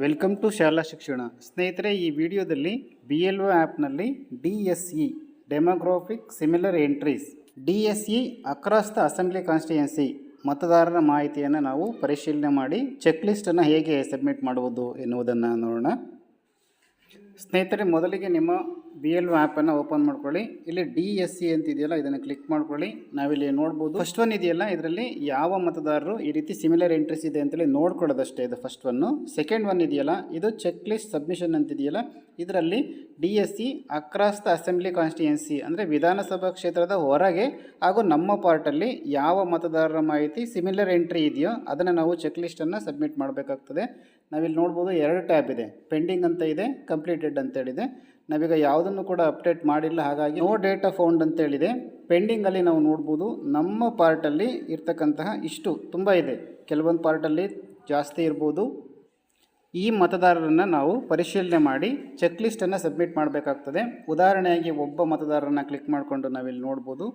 Welcome to ಶಾಲಾ ಶಿಕ್ಷಣ. ಸ್ನೇಹಿತರೆ, ಈ ವಿಡಿಯೋದಲ್ಲಿ ಬಿ ಎಲ್ ಒ ಆ್ಯಪ್ನಲ್ಲಿ D S E demographic similar entries D S E across the assembly constituency ಮತದಾರರ ಮಾಹಿತಿಯನ್ನು ನಾವು ಪರಿಶೀಲನೆ ಮಾಡಿ ಚೆಕ್ ಲಿಸ್ಟನ್ನು ಹೇಗೆ ಸಬ್ಮಿಟ್ ಮಾಡುವುದು ಎನ್ನುವುದನ್ನು ನೋಡೋಣ. ಸ್ನೇಹಿತರೆ, ಮೊದಲಿಗೆ ನಿಮ್ಮ ಬಿ ಎಲ್ ಆ್ಯಪನ್ನು ಓಪನ್ ಮಾಡ್ಕೊಳ್ಳಿ. ಇಲ್ಲಿ ಡಿ ಎಸ್ ಸಿ ಅಂತ ಇದೆಯಲ್ಲ, ಇದನ್ನು ಕ್ಲಿಕ್ ಮಾಡ್ಕೊಳ್ಳಿ. ನಾವಿಲ್ಲಿ ನೋಡ್ಬೋದು. ಫಸ್ಟ್ ಒನ್ ಇದೆಯಲ್ಲ, ಇದರಲ್ಲಿ ಯಾವ ಮತದಾರರು ಈ ರೀತಿ ಸಿಮಿಲರ್ ಎಂಟ್ರೀಸ್ ಇದೆ ಅಂತೇಳಿ ನೋಡ್ಕೊಳ್ಳೋದಷ್ಟೇ ಇದು ಫಸ್ಟ್ ಒನ್ನು ಸೆಕೆಂಡ್ ಒನ್ ಇದೆಯಲ್ಲ, ಇದು ಚೆಕ್ ಲಿಸ್ಟ್ ಸಬ್ಮಿಷನ್ ಅಂತಿದೆಯಲ್ಲ ಇದರಲ್ಲಿ D S C across the assembly constituency ಅಂದರೆ ವಿಧಾನಸಭಾ ಕ್ಷೇತ್ರದ ಹೊರಗೆ ಹಾಗೂ ನಮ್ಮ ಪಾರ್ಟಲ್ಲಿ ಯಾವ ಮತದಾರರ ಮಾಹಿತಿ ಸಿಮಿಲರ್ ಎಂಟ್ರಿ ಇದೆಯೋ ಅದನ್ನು ನಾವು ಚೆಕ್ ಲಿಸ್ಟನ್ನು ಸಬ್ಮಿಟ್ ಮಾಡಬೇಕಾಗ್ತದೆ. ನಾವಿಲ್ಲಿ ನೋಡ್ಬೋದು ಎರಡು ಟ್ಯಾಬ್ ಇದೆ. ಪೆಂಡಿಂಗ್ ಅಂತ ಇದೆ ಕಂಪ್ಲೀಟೆಡ್ ಅಂತೇಳಿದೆ ನಾವೀಗ ಯಾವುದನ್ನು ಕೂಡ ಅಪ್ಡೇಟ್ ಮಾಡಿಲ್ಲ, ಹಾಗಾಗಿ ನೋ ಡೇಟಾ ಫೌಂಡ್ ಅಂತೇಳಿದೆ ಪೆಂಡಿಂಗಲ್ಲಿ ನಾವು ನೋಡ್ಬೋದು, ನಮ್ಮ ಪಾರ್ಟಲ್ಲಿ ಇರ್ತಕ್ಕಂತಹ ಇಷ್ಟು ತುಂಬ ಇದೆ. ಕೆಲವೊಂದು ಪಾರ್ಟಲ್ಲಿ ಜಾಸ್ತಿ ಇರ್ಬೋದು. ಈ ಮತದಾರರನ್ನು ನಾವು ಪರಿಶೀಲನೆ ಮಾಡಿ ಚೆಕ್ ಲಿಸ್ಟನ್ನು ಸಬ್ಮಿಟ್ ಮಾಡಬೇಕಾಗ್ತದೆ. ಉದಾಹರಣೆಯಾಗಿ ಒಬ್ಬ ಮತದಾರರನ್ನ ಕ್ಲಿಕ್ ಮಾಡಿಕೊಂಡು ನಾವಿಲ್ಲಿ ನೋಡ್ಬೋದು.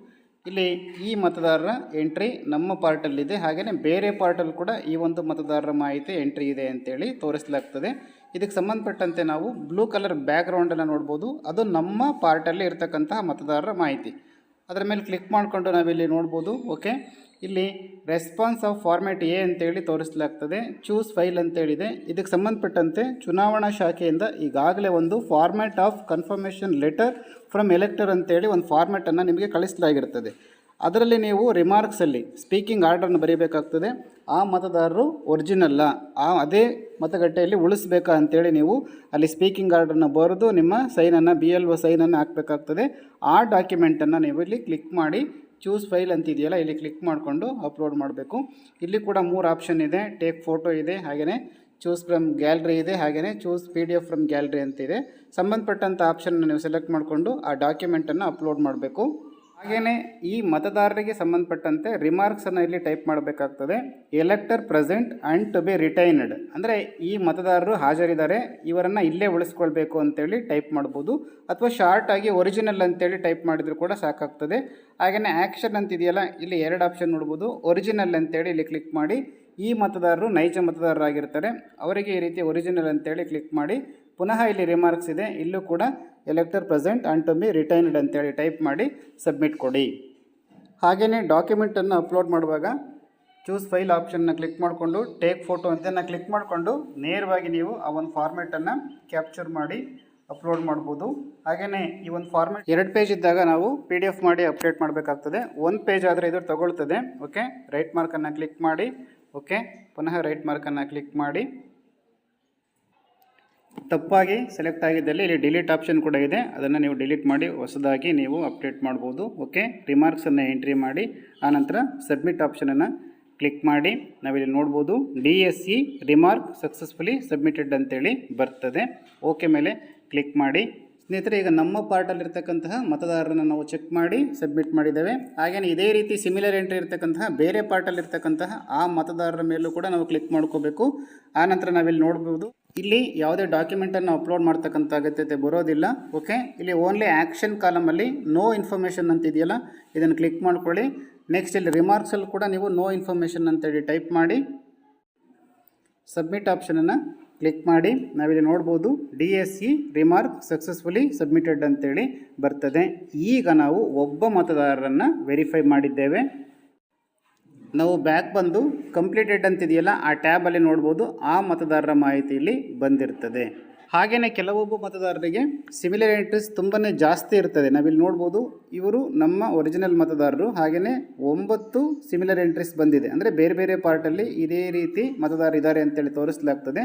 ಇಲ್ಲಿ ಈ ಮತದಾರರ ಎಂಟ್ರಿ ನಮ್ಮ ಪಾರ್ಟಲ್ಲಿದೆ ಹಾಗೆಯೇ ಬೇರೆ ಪಾರ್ಟಲ್ಲಿ ಕೂಡ ಈ ಒಂದು ಮತದಾರರ ಮಾಹಿತಿ ಎಂಟ್ರಿ ಇದೆ ಅಂತೇಳಿ ತೋರಿಸಲಾಗ್ತದೆ. ಇದಕ್ಕೆ ಸಂಬಂಧಪಟ್ಟಂತೆ ನಾವು ಬ್ಲೂ ಕಲರ್ ಬ್ಯಾಕ್ಗ್ರೌಂಡನ್ನು ನೋಡ್ಬೋದು. ಅದು ನಮ್ಮ ಪಾರ್ಟಲ್ಲಿ ಇರತಕ್ಕಂತಹ ಮತದಾರರ ಮಾಹಿತಿ. ಅದರ ಮೇಲೆ ಕ್ಲಿಕ್ ಮಾಡಿಕೊಂಡು ನಾವಿಲ್ಲಿ ನೋಡ್ಬೋದು ಓಕೆ ಇಲ್ಲಿ ರೆಸ್ಪಾನ್ಸ್ ಆಫ್ ಫಾರ್ಮ್ಯಾಟ್ ಎ ಅಂತೇಳಿ ತೋರಿಸಲಾಗ್ತದೆ. Choose file ಅಂತೇಳಿದೆ. ಇದಕ್ಕೆ ಸಂಬಂಧಪಟ್ಟಂತೆ ಚುನಾವಣಾ ಶಾಖೆಯಿಂದ ಈಗಾಗಲೇ ಒಂದು format of confirmation letter from elector ಅಂತೇಳಿ ಒಂದು ಫಾರ್ಮ್ಯಾಟನ್ನು ನಿಮಗೆ ಕಳಿಸಲಾಗಿರ್ತದೆ. ಅದರಲ್ಲಿ ನೀವು ರಿಮಾರ್ಕ್ಸಲ್ಲಿ ಸ್ಪೀಕಿಂಗ್ ಆರ್ಡರ್ನ ಬರೀಬೇಕಾಗ್ತದೆ. ಆ ಮತದಾರರು ಒರಿಜಿನಲ್ಲ ಆ ಅದೇ ಮತಗಟ್ಟೆಯಲ್ಲಿ ಉಳಿಸ್ಬೇಕಾ ಅಂತೇಳಿ ನೀವು ಅಲ್ಲಿ ಸ್ಪೀಕಿಂಗ್ ಆರ್ಡರ್ನ ಬರೆದು ನಿಮ್ಮ ಸೈನನ್ನು ಬಿ ಎಲ್ ಒ ಸೈನನ್ನು ಹಾಕಬೇಕಾಗ್ತದೆ. ಆ ಡಾಕ್ಯುಮೆಂಟನ್ನು ನೀವು ಇಲ್ಲಿ ಕ್ಲಿಕ್ ಮಾಡಿ ಚೂಸ್ ಫೈಲ್ ಅಂತಿದೆಯಲ್ಲ, ಇಲ್ಲಿ ಕ್ಲಿಕ್ ಮಾಡಿಕೊಂಡು ಅಪ್ಲೋಡ್ ಮಾಡಬೇಕು. ಇಲ್ಲಿ ಕೂಡ ಮೂರು ಆಪ್ಷನ್ ಇದೆ ಟೇಕ್ ಫೋಟೋ ಇದೆ ಹಾಗೆಯೇ ಚೂಸ್ ಫ್ರಮ್ ಗ್ಯಾಲ್ರಿ ಇದೆ ಹಾಗೆಯೇ choose P D F from gallery ಅಂತಿದೆ. ಸಂಬಂಧಪಟ್ಟಂಥ ಆಪ್ಷನ್ನ ನೀವು ಸೆಲೆಕ್ಟ್ ಮಾಡಿಕೊಂಡು ಆ ಡಾಕ್ಯುಮೆಂಟನ್ನು ಅಪ್ಲೋಡ್ ಮಾಡಬೇಕು. ಹಾಗೆಯೇ ಈ ಮತದಾರರಿಗೆ ಸಂಬಂಧಪಟ್ಟಂತೆ ರಿಮಾರ್ಕ್ಸನ್ನು ಇಲ್ಲಿ ಟೈಪ್ ಮಾಡಬೇಕಾಗ್ತದೆ. Elector present and to be retained ಅಂದರೆ ಈ ಮತದಾರರು ಹಾಜರಿದ್ದಾರೆ, ಇವರನ್ನು ಇಲ್ಲೇ ಉಳಿಸ್ಕೊಳ್ಬೇಕು ಅಂತೇಳಿ ಟೈಪ್ ಮಾಡ್ಬೋದು. ಅಥವಾ ಶಾರ್ಟ್ ಆಗಿ ಒರಿಜಿನಲ್ ಅಂತೇಳಿ ಟೈಪ್ ಮಾಡಿದರೂ ಕೂಡ ಸಾಕಾಗ್ತದೆ. ಹಾಗೆಯೇ ಆ್ಯಕ್ಷನ್ ಅಂತಿದೆಯಲ್ಲ, ಇಲ್ಲಿ ಎರಡು ಆಪ್ಷನ್ ನೋಡ್ಬೋದು. ಒರಿಜಿನಲ್ ಅಂತೇಳಿ ಇಲ್ಲಿ ಕ್ಲಿಕ್ ಮಾಡಿ, ಈ ಮತದಾರರು ನೈಜ ಮತದಾರರಾಗಿರ್ತಾರೆ. ಅವರಿಗೆ ಈ ರೀತಿ ಒರಿಜಿನಲ್ ಅಂತೇಳಿ ಕ್ಲಿಕ್ ಮಾಡಿ. ಪುನಃ ಇಲ್ಲಿ ರಿಮಾರ್ಕ್ಸ್ ಇದೆ, ಇಲ್ಲೂ ಕೂಡ elector present and to be retained ಅಂತೇಳಿ ಟೈಪ್ ಮಾಡಿ ಸಬ್ಮಿಟ್ ಕೊಡಿ. ಹಾಗೆಯೇ ಡಾಕ್ಯುಮೆಂಟನ್ನು ಅಪ್ಲೋಡ್ ಮಾಡುವಾಗ ಚೂಸ್ ಫೈಲ್ ಆಪ್ಷನ್ನ ಕ್ಲಿಕ್ ಮಾಡಿಕೊಂಡು ಟೇಕ್ ಫೋಟೋ ಅಂತನ್ನ ಕ್ಲಿಕ್ ಮಾಡಿಕೊಂಡು ನೇರವಾಗಿ ನೀವು ಆ ಒಂದು ಫಾರ್ಮೆಟನ್ನು ಕ್ಯಾಪ್ಚರ್ ಮಾಡಿ ಅಪ್ಲೋಡ್ ಮಾಡ್ಬೋದು. ಹಾಗೆಯೇ ಈ ಒಂದು ಫಾರ್ಮೇಟ್ ಎರಡು ಪೇಜ್ ಇದ್ದಾಗ ನಾವು ಪಿ ಡಿ ಎಫ್ ಮಾಡಿ ಅಪ್ಡೇಟ್ ಮಾಡಬೇಕಾಗ್ತದೆ. ಒಂದು ಪೇಜ್ ಆದರೆ ಇದು ತಗೊಳ್ತದೆ. ಓಕೆ ರೈಟ್ ಮಾರ್ಕನ್ನು ಕ್ಲಿಕ್ ಮಾಡಿ. ಓಕೆ ಪುನಃ ರೈಟ್ ಮಾರ್ಕನ್ನು ಕ್ಲಿಕ್ ಮಾಡಿ. ತಪ್ಪಾಗಿ ಸೆಲೆಕ್ಟ್ ಆಗಿದ್ದಲ್ಲಿ ಇಲ್ಲಿ ಡಿಲೀಟ್ ಆಪ್ಷನ್ ಕೂಡ ಇದೆ. ಅದನ್ನು ನೀವು ಡಿಲೀಟ್ ಮಾಡಿ ಹೊಸದಾಗಿ ನೀವು ಅಪ್ಡೇಟ್ ಮಾಡ್ಬೋದು. ಓಕೆ ರಿಮಾರ್ಕ್ಸನ್ನು ಎಂಟ್ರಿ ಮಾಡಿ, ಆನಂತರ ಸಬ್ಮಿಟ್ ಆಪ್ಷನನ್ನು ಕ್ಲಿಕ್ ಮಾಡಿ. ನಾವಿಲ್ಲಿ ನೋಡ್ಬೋದು D S C remark successfully submitted ಅಂತೇಳಿ ಬರ್ತದೆ. ಓಕೆ ಮೇಲೆ ಕ್ಲಿಕ್ ಮಾಡಿ. ಸ್ನೇಹಿತರೆ, ಈಗ ನಮ್ಮ ಪಾರ್ಟಲ್ಲಿರ್ತಕ್ಕಂತಹ ಮತದಾರರನ್ನು ನಾವು ಚೆಕ್ ಮಾಡಿ ಸಬ್ಮಿಟ್ ಮಾಡಿದ್ದೇವೆ. ಹಾಗೆಯೇ ಇದೇ ರೀತಿ ಸಿಮಿಲರ್ ಎಂಟ್ರಿ ಇರ್ತಕ್ಕಂತಹ ಬೇರೆ ಪಾರ್ಟಲ್ಲಿರ್ತಕ್ಕಂತಹ ಆ ಮತದಾರರ ಮೇಲೂ ಕೂಡ ನಾವು ಕ್ಲಿಕ್ ಮಾಡ್ಕೋಬೇಕು. ಆನಂತರ ನಾವಿಲ್ಲಿ ನೋಡ್ಬೋದು ಇಲ್ಲಿ ಯಾವುದೇ ಡಾಕ್ಯುಮೆಂಟನ್ನು ಅಪ್ಲೋಡ್ ಮಾಡ್ತಕ್ಕಂಥ ಅಗತ್ಯತೆ ಬರೋದಿಲ್ಲ ಓಕೆ ಇಲ್ಲಿ ಓನ್ಲಿ ಆ್ಯಕ್ಷನ್ ಕಾಲಮಲ್ಲಿ ನೋ ಇನ್ಫಾರ್ಮೇಷನ್ ಅಂತ ಇದೆಯಲ್ಲ, ಇದನ್ನು ಕ್ಲಿಕ್ ಮಾಡ್ಕೊಳ್ಳಿ. ನೆಕ್ಸ್ಟ್ ಇಲ್ಲಿ ರಿಮಾರ್ಕ್ಸಲ್ಲಿ ಕೂಡ ನೀವು ನೋ ಇನ್ಫಾರ್ಮೇಷನ್ ಅಂತೇಳಿ ಟೈಪ್ ಮಾಡಿ. ಸಬ್ಮಿಟ್ ಆಪ್ಷನನ್ನು ಕ್ಲಿಕ್ ಮಾಡಿ. ನಾವಿಲ್ಲಿ ನೋಡ್ಬೋದು D S C remark successfully submitted ಅಂತೇಳಿ ಬರ್ತದೆ. ಈಗ ನಾವು ಒಬ್ಬ ಮತದಾರರನ್ನು ವೆರಿಫೈ ಮಾಡಿದ್ದೇವೆ. ನಾವು ಬ್ಯಾಕ್ ಬಂದು ಕಂಪ್ಲೀಟೆಡ್ ಅಂತಿದೆಯಲ್ಲ ಆ ಟ್ಯಾಬಲ್ಲಿ ನೋಡ್ಬೋದು ಆ ಮತದಾರರ ಮಾಹಿತಿ ಇಲ್ಲಿ ಬಂದಿರ್ತದೆ. ಹಾಗೆಯೇ ಕೆಲವೊಬ್ಬ ಮತದಾರರಿಗೆ ಸಿಮಿಲರ್ ಎಂಟ್ರೀಸ್ ತುಂಬಾ ಜಾಸ್ತಿ ಇರ್ತದೆ. ನಾವಿಲ್ಲಿ ನೋಡ್ಬೋದು, ಇವರು ನಮ್ಮ ಒರಿಜಿನಲ್ ಮತದಾರರು ಹಾಗೆಯೇ ಒಂಬತ್ತು ಸಿಮಿಲರ್ ಎಂಟ್ರೀಸ್ ಬಂದಿದೆ. ಅಂದರೆ ಬೇರೆ ಬೇರೆ ಪಾರ್ಟಲ್ಲಿ ಇದೇ ರೀತಿ ಮತದಾರರು ಇದ್ದಾರೆ ಅಂತೇಳಿ ತೋರಿಸಲಾಗ್ತದೆ.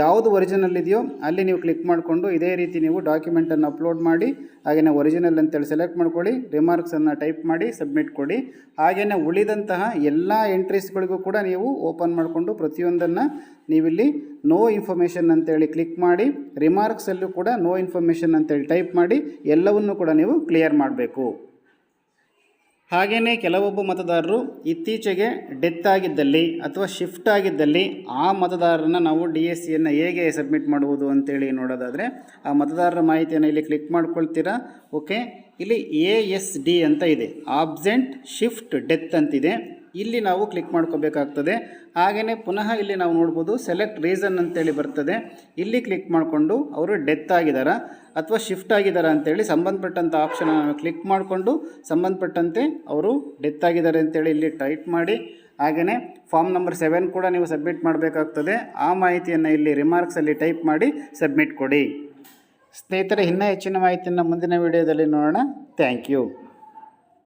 ಯಾವುದು ಒರಿಜಿನಲ್ ಇದೆಯೋ, ಅಲ್ಲಿ ನೀವು ಕ್ಲಿಕ್ ಮಾಡಿಕೊಂಡು ಇದೇ ರೀತಿ ನೀವು ಡಾಕ್ಯುಮೆಂಟನ್ನು ಅಪ್ಲೋಡ್ ಮಾಡಿ ಹಾಗೆಯೇ ಒರಿಜಿನಲ್ ಅಂತೇಳಿ ಸೆಲೆಕ್ಟ್ ಮಾಡ್ಕೊಳ್ಳಿ ರಿಮಾರ್ಕ್ಸನ್ನು ಟೈಪ್ ಮಾಡಿ ಸಬ್ಮಿಟ್ ಕೊಡಿ. ಹಾಗೆಯೇ ಉಳಿದಂತಹ ಎಲ್ಲ ಎಂಟ್ರೀಸ್ಗಳಿಗೂ ಕೂಡ ನೀವು ಓಪನ್ ಮಾಡಿಕೊಂಡು ಪ್ರತಿಯೊಂದನ್ನು ನೀವಿಲ್ಲಿ ನೋ ಇನ್ಫಾರ್ಮೇಷನ್ ಅಂತೇಳಿ ಕ್ಲಿಕ್ ಮಾಡಿ ರಿಮಾರ್ಕ್ಸಲ್ಲೂ ಕೂಡ ನೋ ಇನ್ಫಾರ್ಮೇಷನ್ ಅಂತೇಳಿ ಟೈಪ್ ಮಾಡಿ, ಎಲ್ಲವನ್ನೂ ಕೂಡ ನೀವು ಕ್ಲಿಯರ್ ಮಾಡಬೇಕು. ಹಾಗೆಯೇ ಕೆಲವೊಬ್ಬ ಮತದಾರರು ಇತ್ತೀಚೆಗೆ ಡೆತ್ ಆಗಿದ್ದಲ್ಲಿ ಅಥವಾ ಶಿಫ್ಟ್ ಆಗಿದ್ದಲ್ಲಿ ಆ ಮತದಾರರನ್ನು ನಾವು ಡಿ ಎಸ್ ಸಿಯನ್ನು ಹೇಗೆ ಸಬ್ಮಿಟ್ ಮಾಡುವುದು ಅಂತೇಳಿ ನೋಡೋದಾದರೆ, ಆ ಮತದಾರರ ಮಾಹಿತಿಯನ್ನು ಇಲ್ಲಿ ಕ್ಲಿಕ್ ಮಾಡ್ಕೊಳ್ತೀರಾ? ಓಕೆ ಇಲ್ಲಿ ಎ ಎಸ್ ಡಿ ಅಂತ ಇದೆ. ಆಬ್ಸೆಂಟ್ ಶಿಫ್ಟ್ ಡೆತ್ ಅಂತಿದೆ. ಇಲ್ಲಿ ನಾವು ಕ್ಲಿಕ್ ಮಾಡ್ಕೋಬೇಕಾಗ್ತದೆ. ಹಾಗೆಯೇ ಪುನಃ ಇಲ್ಲಿ ನಾವು ನೋಡ್ಬೋದು ಸೆಲೆಕ್ಟ್ ರೀಸನ್ ಅಂತೇಳಿ ಬರ್ತದೆ. ಇಲ್ಲಿ ಕ್ಲಿಕ್ ಮಾಡಿಕೊಂಡು ಅವರು ಡೆತ್ ಆಗಿದ್ದಾರ ಅಥವಾ ಶಿಫ್ಟ್ ಆಗಿದ್ದಾರೆ ಅಂತೇಳಿ ಸಂಬಂಧಪಟ್ಟಂಥ ಆಪ್ಷನ್ ಕ್ಲಿಕ್ ಮಾಡಿಕೊಂಡು ಸಂಬಂಧಪಟ್ಟಂತೆ ಅವರು ಡೆತ್ ಆಗಿದ್ದಾರೆ ಅಂತೇಳಿ ಇಲ್ಲಿ ಟೈಪ್ ಮಾಡಿ. ಹಾಗೆಯೇ ಫಾರ್ಮ್ ನಂಬರ್ ಸೆವೆನ್ ಕೂಡ ನೀವು ಸಬ್ಮಿಟ್ ಮಾಡಬೇಕಾಗ್ತದೆ. ಆ ಮಾಹಿತಿಯನ್ನು ಇಲ್ಲಿ ರಿಮಾರ್ಕ್ಸಲ್ಲಿ ಟೈಪ್ ಮಾಡಿ ಸಬ್ಮಿಟ್ ಕೊಡಿ. ಸ್ನೇಹಿತರೆ, ಇನ್ನೂ ಹೆಚ್ಚಿನ ಮಾಹಿತಿಯನ್ನು ಮುಂದಿನ ವಿಡಿಯೋದಲ್ಲಿ ನೋಡೋಣ. Thank you